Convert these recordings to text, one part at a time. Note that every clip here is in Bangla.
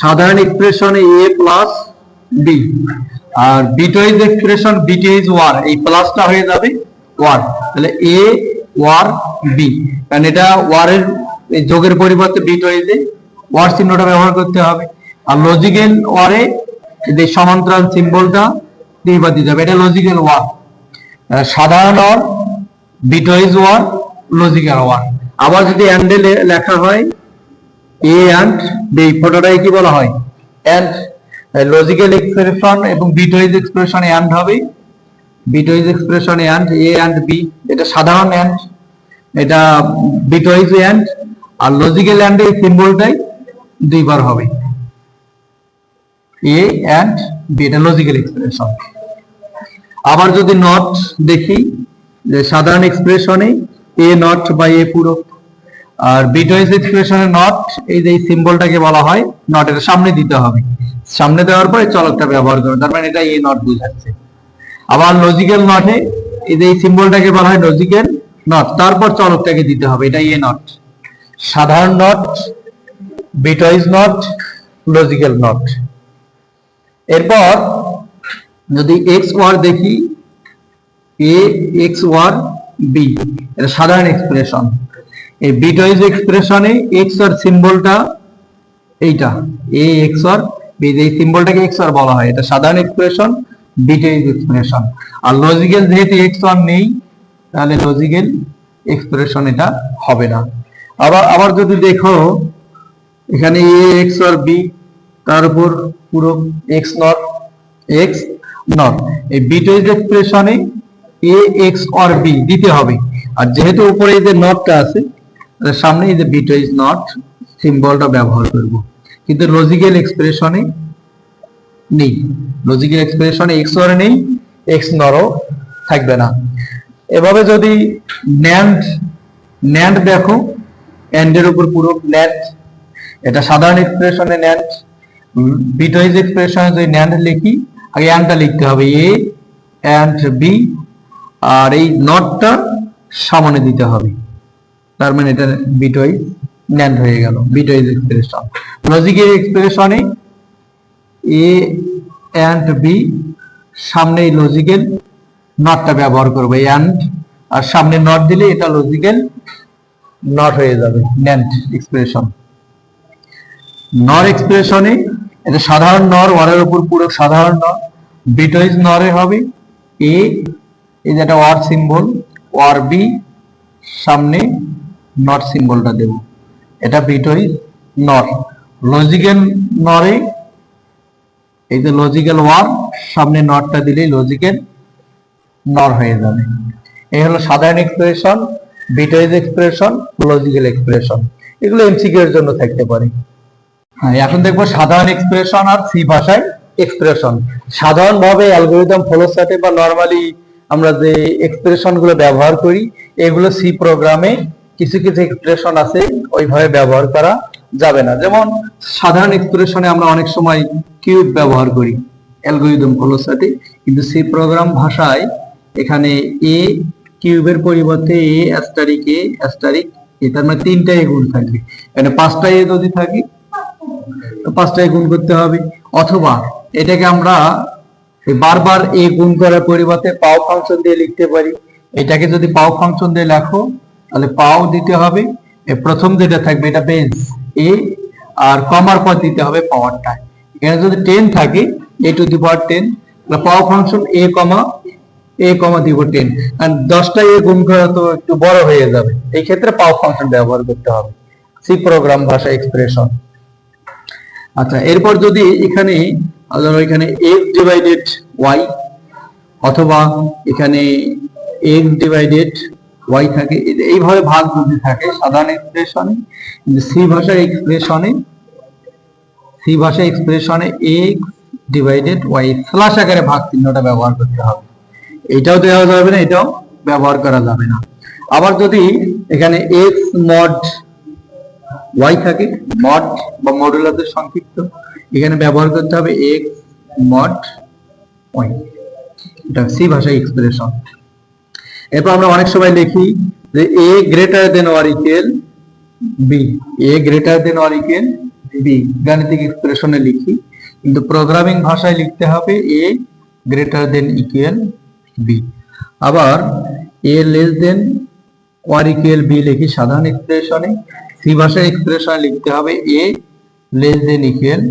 সাধারণ এক্সপ্রেশনে এ প্লাস বি আর বিটওয়াইজ এক্সপ্রেশন বিটওয়াইজ ওয়ার এই প্লাসটা হয়ে যাবে ওয়ার তাহলে এ ওয়ার বি কারণ এটা ওয়ারের যোগের পরিবর্তে বিটওয়াইজে ওয়ার চিহ্নটা ব্যবহার করতে হবে, আর লজিক্যাল ওয়ারে যে সমান্তরাল সিম্বলটা দিয়ে বাদ দিতে হবে, এটা লজিক্যাল ওয়ার সাধারণ or bitwise or logical or আবার যদি অ্যান্ডে লেখা হয় এ অ্যান্ড বি ফটোটাকে কি বলা হয়? অ্যান্ড লজিক্যাল এক্সপ্রেশন এবং বিটওয়াইজ এক্সপ্রেশন অ্যান্ড হবে। Bitwise expression and A and B এটা সাধারণ অ্যান্ড এটা বিটওয়াইজ অ্যান্ড আর লজিক্যাল অ্যান্ড এই সিম্বলটাই দুইবার হবে। এ অ্যান্ড বি এটা লজিক্যাল এক্সপ্রেশন আবার যদি নট দেখি, যে সাধারণ এক্সপ্রেশনে এ নট বা এ পুরো। আর বিটওয়াইজ এক্সপ্রেশনে নট এই যে সিম্বলটাকে বলা হয় নট এর সামনে দিতে হবে। সামনে দেওয়ার পরে চলকটা ব্যবহার করবে তার মানে এটা এ নট বুঝাচ্ছে। আবার লজিক্যাল নটে এই যে সিম্বলটাকে বলা হয় লজিক্যাল নট তারপর চলকটাকে দিতে হবে। এটা এ নট সাধারণ not bitwise not logical not এরপর যদি এক্স ওয়ার দেখি এ এক্স ওয়ার বি এটা সাধারণ এক্সপ্রেশন এই বিটওয়াইজ এক্সপ্রেশনে এক্স আর সিম্বলটা এইটা এ এক্স আর এই সিম্বলটাকে এক্স আর বলা হয়। এটা সাধারণ এক্সপ্রেশন বিটওয়াইজ এক্সপ্রেশন আর লজিক্যাল যেহেতু এক্স আর নেই, তাহলে লজিক্যাল এক্সপ্রেশন এটা হবে না। আবার আবার যদি দেখো, এখানে এ এক্স আর বি তার উপর পুরো এক্স নট এক্স নট এই বিটওয়াইজ এক্সপ্রেশনে এ এক্স অর বি দিতে হবে। আর যেহেতু উপরে এই যে নটটা আছে সামনে এই যে বিটওয়াইজ নট সিম্বলটা ব্যবহার করব। কিন্তু লজিক্যাল এক্সপ্রেশনে নেই। লজিক্যাল এক্সপ্রেশনে এক্স অর নেই এক্স নরও থাকবে না। এভাবে যদি ন্যান্ড ন্যান্ড দেখো অ্যান্ডের উপর পুরো ন্যান্ড এটা সাধারণ এক্সপ্রেশনে ন্যান্ড বিটওয়াইজ এক্সপ্রেশনে যদি ন্যান্ড লিখি, আগে অ্যান্ডটা লিখতে হবে। এ অ্যান্ড বি আর এই নটটা সামনে দিতে হবে। তার মানে এটা বিটওয়াইজ ন্যান্ড হয়ে গেল বিটওয়াইজ এক্সপ্রেশন লজিক্যাল এক্সপ্রেশনে এ অ্যান্ড বি সামনে লজিক্যাল নটটা ব্যবহার করবে অ্যান্ড আর সামনে নট দিলে এটা লজিক্যাল নট হয়ে যাবে ন্যান্ড এক্সপ্রেশন নর এক্সপ্রেশনে এটা সাধারণ নর ওয়ারের উপর পুরো সাধারণ নর বিটওয়াইজ নরে হবে এ এই যে একটা ওয়ার সিম্বল ওয়ার বি সামনে নট সিম্বলটা দেব। এটা বিটওয়াইজ নর লজিক্যাল নরে এই যে লজিক্যাল ওয়ার সামনে নটটা দিলেই লজিক্যাল নর হয়ে যাবে। এই হলো সাধারণ expression bitwise expression logical expression এগুলো এমসিকিউ এর জন্য থাকতে পারে। হ্যাঁ এখন দেখব সাধারণ এক্সপ্রেশন আর সি ভাষায় এক্সপ্রেশন সাধারণ ভাবে অ্যালগোরিদম ফলোসাটে বা নরমালি আমরা যে এক্সপ্রেশনগুলো ব্যবহার করি, এগুলো সি প্রোগ্রামে কিছু কিছু এক্সপ্রেশন আছে, ওইভাবে ব্যবহার করা যাবে না। যেমন সাধারণ এক্সপ্রেশনে আমরা অনেক সময় কিউব ব্যবহার করি অ্যালগোরিদম ফলোসাটে কিন্তু সি প্রোগ্রাম ভাষায় এখানে এ কিউবের পরিবর্তে এ অ্যাস্টারিক এ অ্যাস্টারিক এ তার মানে তিনটা গুণ থাকবে। এখানে পাঁচটা এ যদি থাকে, তো পাঁচটায় গুণ করতে হবে। অথবা এটাকে আমরা বারবার এ গুণ করার পরিবর্তে পাও ফাংশন দিয়ে লিখতে পারি। এটাকে যদি পাও ফাংশন দিয়ে লেখো তাহলে পাও দিতে হবে। প্রথম যেটা থাকবে এটা বেঞ্চ এ, আর কমার পর দিতে হবে পাওয়ারটা এখানে যদি টেন থাকে, A to the power ten power function A comma A comma দিব টেন আর দশটা এ গুণ করা তো একটু বড় হয়ে যাবে। এই ক্ষেত্রে পাও ফাংশন ব্যবহার করতে হবে। সি প্রোগ্রাম ভাষা এক্সপ্রেশন আচ্ছা এরপর যদি এখানে এখানে x ডিভাইডেড ওয়াই অথবা এখানে x ডিভাইডেড y থাকে। এইভাবে ভাগ যদি থাকে, সাধারণ এক্সপ্রেশনে সি ভাষার এক্সপ্রেশনে সি ভাষা এক্সপ্রেশনে x ডিভাইডেড ওয়াই স্ল্যাশ আকারে ভাগ চিহ্নটা ব্যবহার করতে হবে। এটাও দেওয়া যাবে না, এটাও ব্যবহার করা যাবে না। আবার যদি এখানে x মড ওয়াই থাকে মড বা মডুলাসের সংক্ষিপ্ত, এখানে ব্যবহার করতে হবে x মড y এটা সি ভাষা এক্সপ্রেশন এরপর আমরা অনেক সময় লিখি যে A greater than or equal B A greater than or equal B গাণিতিক এক্সপ্রেশনে লিখি। কিন্তু প্রোগ্রামিং ভাষায় লিখতে হবে A greater than equal B আবার A less than or equal B লিখি সাধারণ এক্সপ্রেশনে সি ভাষায় এক্সপ্রেশনে লিখতে হবে A less than equal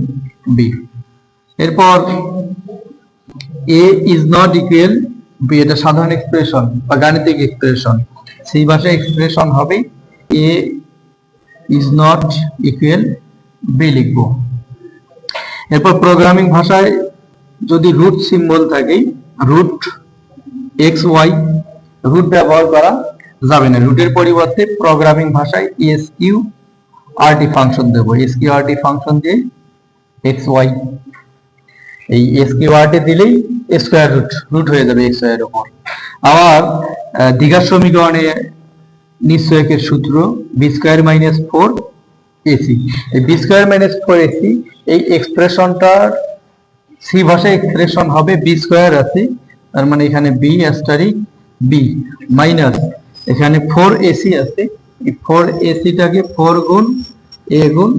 B এরপর A is not equal B এটা সাধারণ এক্সপ্রেশন বা গাণিতিক এক্সপ্রেশন সেই ভাষায় এক্সপ্রেশন হবে A is not equal B লিখব। এরপর প্রোগ্রামিং ভাষায় যদি রুট সিম্বল থাকে রুট এক্স ওয়াই রুট ব্যবহার করা যাবে না। রুটের পরিবর্তে প্রোগ্রামিং ভাষায় S Q R T function দেবো। S Q R T function দিয়ে এক্স ওয়াই এই এস আর দিলেই স্কোয়ার রুট রুট হয়ে যাবে এক্সের উপর। আবার দ্বিঘাত সমীকরণে নিশ্চয়কের সূত্র B square minus four AC এই B square minus four AC এই এক্সপ্রেশনটার সি ভাষায় এক্সপ্রেশন হবে বি স্কোয়ার আছে তার মানে এখানে বি অ্যাস্টারিক বি মাইনাস এখানে ফোর এসি আছে। এই ফোর এসিটাকে ফোর গুণ এ গুণ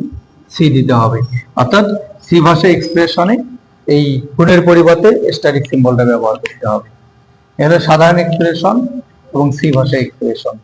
সি দিতে হবে। অর্থাৎ সি ভাষা এক্সপ্রেশনে এই গুণের পরিবর্তে স্টারিক সিম্বলটা ব্যবহার করতে হবে। এটা সাধারণ এক্সপ্রেশন এবং সি ভাষায় এক্সপ্রেশন